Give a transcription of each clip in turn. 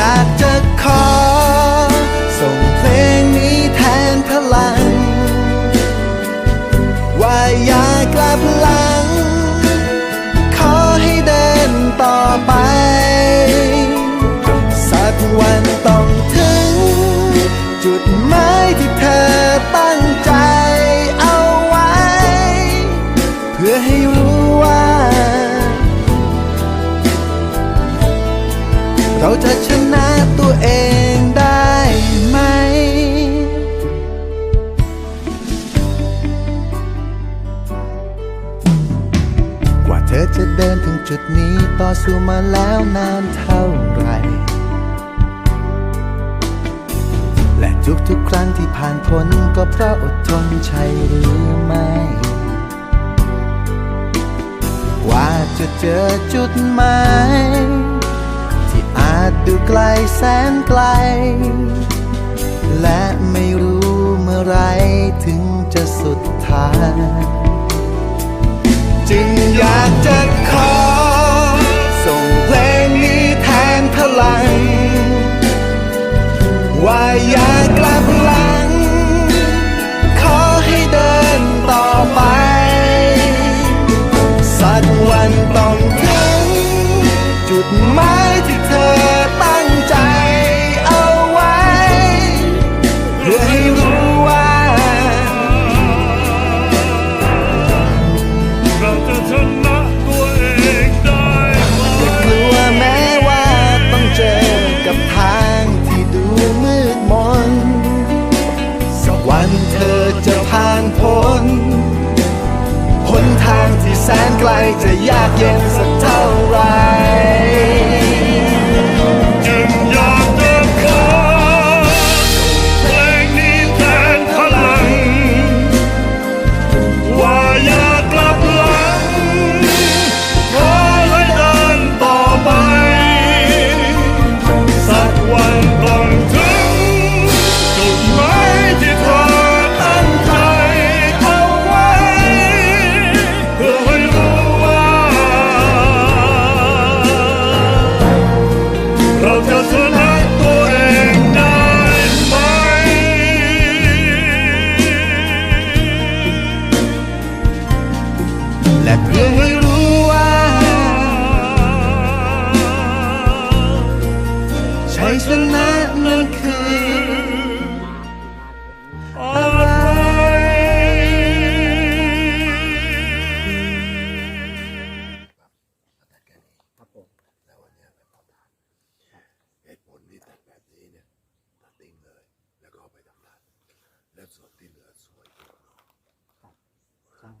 อยากจะขอ ส่งเพลงนี้แทนพลัง ว่าอย่ากลับหลัง ขอให้เดินต่อไป สักวันต้องถึง จุดหมายที่เธอตั้งใจเอาไว้ เพื่อให้รู้ว่าเราจะ จะเดินถึงจุดนี้ต่อสู้มาแล้วนานเท่าไหรและทุกๆครั้งที่ผ่านพ้นก็เพราะอดทนใช่หรือไม่ กว่าจะเจอจุดหมายที่อาจดูไกลแสนไกล และไม่รู้เมื่อไรถึงจะสุดทาง จึงอยากจะขอ ส่งเพลงนี้แทนพลัง ว่าอย่ากลับหลัง ขอให้เดินต่อไป สักวันต้องถึงจุดหมาย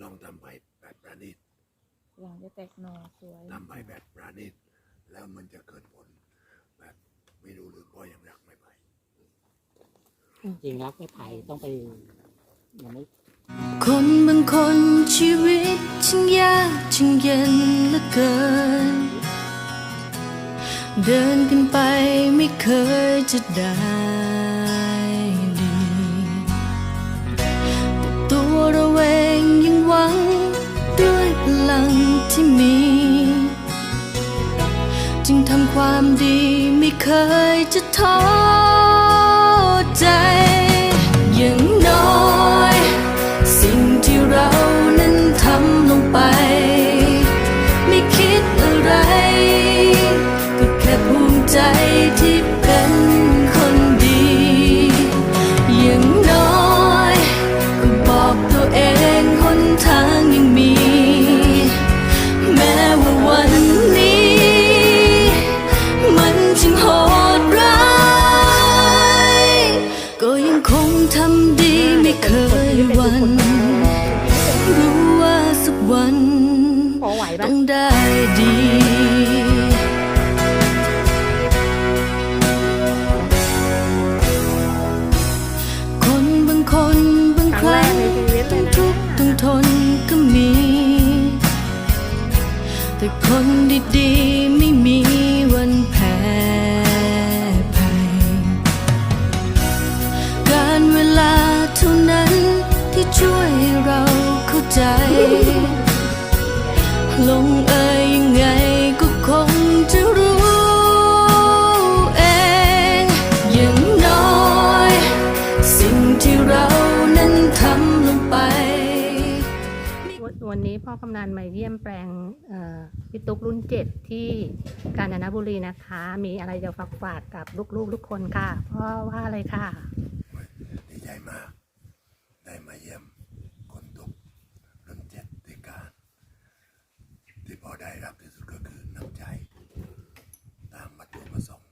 ลองทำไปแบบประณีตอย่างจะแตกหน่อสวย ทำไปแบบประณีตแล้วมันจะเกิดผล แบบไม่รู้หรือก็ยังรักไม่ไป จริงรักไม่ไผ่ต้องไปยังไม่ คนบางคนชีวิตช่างยากช่างเย็นเหลือเกิน เดินกันไปไม่เคยจะได้ดี ที่มี จึงทำความดีไม่เคยจะท้อใจอย่างน้อย สิ่งที่เรานั้นทำลงไป ไม่คิดอะไร ก็แค่ภูมิใจ ใจ ลงเอยยังไงก็คงจะรู้เอง อย่างน้อย สิ่งที่เรานั้นทำลงไปวันวันนี้พ่อกำนันมาเยี่ยมแปลงเอ่อพี่ตุ๊กรุ่นเจ็ดที่กาญจนบุรีนะคะ มีอะไรจะฝากฝากกับลูกๆทุกคนค่ะ เพราะว่าอะไรค่ะ ดีใจมาก ได้มาเยี่ยมคนตกรุ่นเจ็ดในการ ที่พอได้รับที่สุดก็คือน้ำใจ ตามวัตถุประสงค์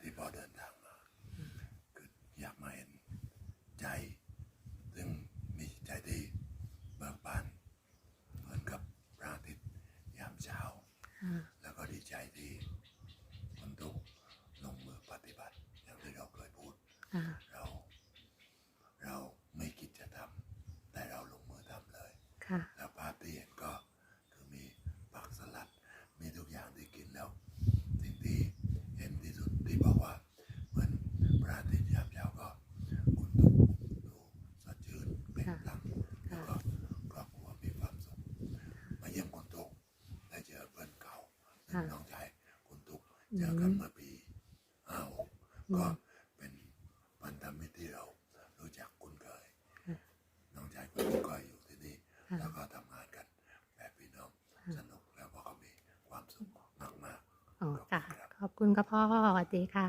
ที่พอเดินทางมา คืออยากมาเห็นใจ ซึ่งมีใจที่เบิกบานเหมือนกับพระอาทิตย์ยามเช้า แล้วก็ดีใจที่คนตุกลงมือปฏิบัติ อย่างที่เราเคยพูด อ่า เราเราไม่คิดจะทำแต่เราลงมือทำเลยค่ะ แล้วภาพที่เห็นก็คือมีผักสลัด มีทุกอย่างที่กินแล้ว สิ่งที่เห็นที่สุดที่บอกว่า เหมือนพระอาทิตย์ยามเช้าก็คุณตุกดูสดชื่นเป็นพลังแล้วก็ครอบครัวมีความสุขมาเยี่ยมคุณตุกได้เจอเพื่อนเก่าซึ่งน้องชายคุณตุกเจอกันเมื่อปีห้าหกก็เป็นพันธมิตรที่เรารู้จักคุ้นเคย น้องชายคุณตุกก็อยู่ที่นี่ แล้วก็ทำงานกันแบบพี่น้อง สนุกแล้วก็มีความสุขมากๆอ๋อขอบค่ะคุณครับขอบคุณค่ะพ่อสวัสดีค่ะ